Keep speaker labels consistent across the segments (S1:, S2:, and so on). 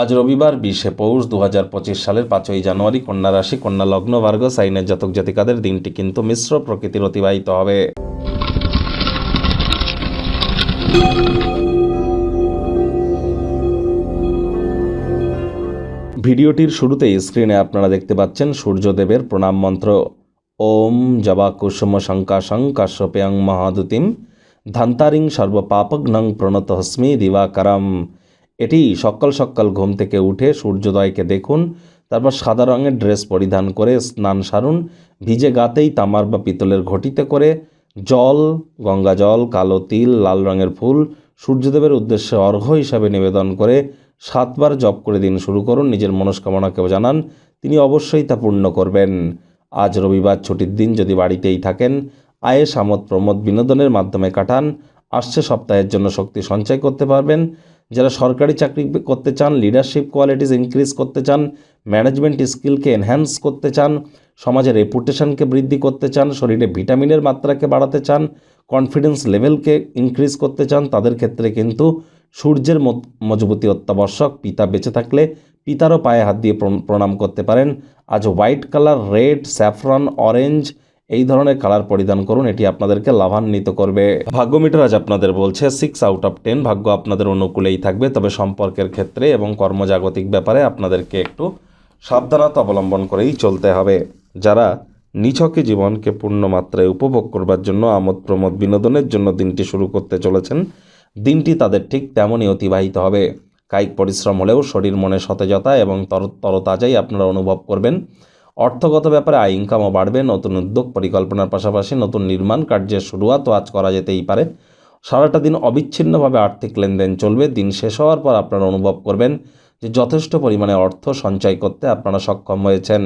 S1: আজ রবিবার বিশে পৌষ দু হাজার পঁচিশ সালের পাঁচই জানুয়ারি কন্যা রাশি, কন্যা লগ্ন, ভার্গ, সাইনের জাতক জাতিকাদের দিনটি কিন্তু মিশ্র প্রকৃতির অতিবাহিত হবে। ভিডিওটির শুরুতেই স্ক্রিনে আপনারা দেখতে পাচ্ছেন সূর্যদেবের প্রণাম মন্ত্র। ওম জবা কুসুম শঙ্কাশং কাশ্যপেয়ং মহাদুতিম। ধান্তারিং সর্বপাপগ্নং প্রণত হস্মি দিবাকারম। এটি সকাল সকাল ঘুম থেকে উঠে সূর্যোদয়কে দেখুন, তারপর সাদা রঙের ড্রেস পরিধান করে স্নান সারুন, ভিজে গাতেই তামার বা পিতলের ঘটিতে করে জল, গঙ্গা জল, কালো তিল, লাল রঙের ফুল, সূর্যদেবের উদ্দেশ্যে অর্ঘ্য হিসাবে নিবেদন করে সাতবার জপ করে দিন শুরু করুন, নিজের মনস্কামনাকেও জানান, তিনি অবশ্যই তা পূর্ণ করবেন। আজ রবিবার ছুটির দিন যদি বাড়িতেই থাকেন, আয়ে সামত প্রমোদ বিনোদনের মাধ্যমে কাটান, আসছে সপ্তাহের জন্য শক্তি সঞ্চয় করতে পারবেন। যারা সরকারি চাকরি করতে চান লিডারশিপ কোয়ালিটিস ইনক্রিজ করতে চান ম্যানেজমেন্ট স্কিলকে এনহ্যান্স করতে চান সমাজের রেপুটেশনকে বৃদ্ধি করতে চান, শরীরে ভিটামিনের মাত্রাকে বাড়াতে চান কনফিডেন্স লেভেলকে ইনক্রিজ করতে চান, তাদের ক্ষেত্রে কিন্তু সূর্যের মজবুতি অত্যাবশ্যক। পিতা বেঁচে থাকলে পিতারও পায়ে হাত দিয়ে প্রণাম করতে পারেন। আজ white colour red saffron orange এই ধরনের কালার পরিধান করুন, এটি আপনাদেরকে লাভান্বিত করবে। ভাগ্য মিটার আজ আপনাদের বলছে সিক্স আউট অফ টেন ভাগ্য আপনাদের অনুকূলেই থাকবে, তবে সম্পর্কের ক্ষেত্রে এবং কর্মজাগতিক ব্যাপারে আপনাদেরকে একটু সাবধানতা অবলম্বন করেই চলতে হবে। যারা নিছকে জীবনকে পূর্ণ মাত্রায় উপভোগ করবার জন্য আমোদ প্রমোদ বিনোদনের জন্য দিনটি শুরু করতে চলেছেন, দিনটি তাদের ঠিক তেমনই অতিবাহিত হবে। কায়িক পরিশ্রম হলেও শরীর মনে সতেজতা এবং তর, তরতাজাই আপনারা অনুভব করবেন। অর্থগত ব্যাপারে আয় ইনকামও বাড়বে, নতুন উদ্যোগ, পরিকল্পনার পাশাপাশি নতুন নির্মাণ কার্যের শুরুয়াতও আজ করা যেতেই পারে। সারাটা দিন অবিচ্ছিন্নভাবে আর্থিক লেনদেন চলবে, দিন শেষ হওয়ার পর আপনারা অনুভব করবেন যে যথেষ্ট পরিমাণে অর্থ সঞ্চয় করতে আপনারা সক্ষম হয়েছেন।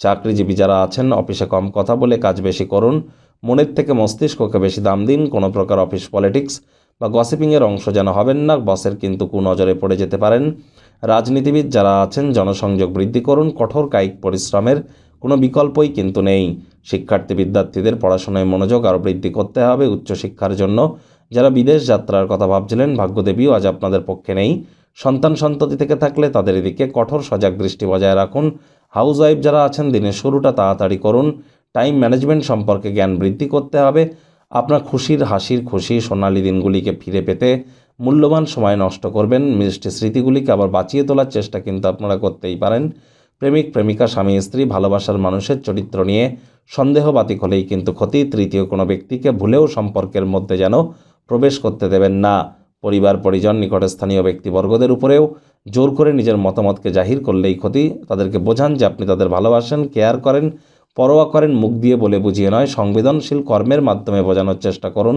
S1: চাকরিজীবী যারা আছেন, অফিসে কম কথা বলে কাজ বেশি করুন, মনের থেকে মস্তিষ্ককে বেশি দাম দিন, কোনো প্রকার অফিস পলিটিক্স বা গসিপিংয়ের অংশ যেন হবেন না, বসের কিন্তু কুনজরে পড়ে যেতে পারেন। রাজনীতিবিদ যারা আছেন, জনসংযোগ বৃদ্ধি করুন, কঠোর কায়িক পরিশ্রমের কোনো বিকল্পই কিন্তু নেই। শিক্ষার্থী বিদ্যার্থীদের পড়াশোনায় মনোযোগ আরও বৃদ্ধি করতে হবে উচ্চশিক্ষার জন্য। যারা বিদেশ যাত্রার কথা ভাবছিলেন, ভাগ্যদেবীও আজ আপনাদের পক্ষে নেই। সন্তান সন্ততি থেকে থাকলে তাদের এদিকে কঠোর সজাগ দৃষ্টি বজায় রাখুন। হাউস ওয়াইফ যারা আছেন, দিনের শুরুটা তাড়াতাড়ি করুন। টাইম ম্যানেজমেন্ট সম্পর্কে জ্ঞান বৃদ্ধি করতে হবে। আপনার খুশির হাসির খুশি সোনালি দিনগুলিকে ফিরে পেতে মূল্যবান সময় নষ্ট করবেন। মিষ্টি স্মৃতিগুলিকে আবার বাঁচিয়ে তোলার চেষ্টা কিন্তু আপনারা করতেই পারেন। প্রেমিক, প্রেমিকা, স্বামী, স্ত্রী ভালোবাসার মানুষের চরিত্র নিয়ে সন্দেহবাতিক হলেই কিন্তু ক্ষতি। তৃতীয়, কোনো ব্যক্তিকে ভুলেও সম্পর্কের মধ্যে যেন প্রবেশ করতে দেবেন না। পরিবার, পরিজন, নিকটস্থানীয় ব্যক্তিবর্গদের উপরেও জোর করে নিজের মতামতকে জাহির করলেই ক্ষতি। তাদেরকে বোঝান যে আপনি তাদের ভালোবাসেন, কেয়ার করেন, পরোয়া করেন, মুখ দিয়ে বলে বুঝিয়ে নয়। সংবেদনশীল কর্মের মাধ্যমে বোঝানোর চেষ্টা করুন।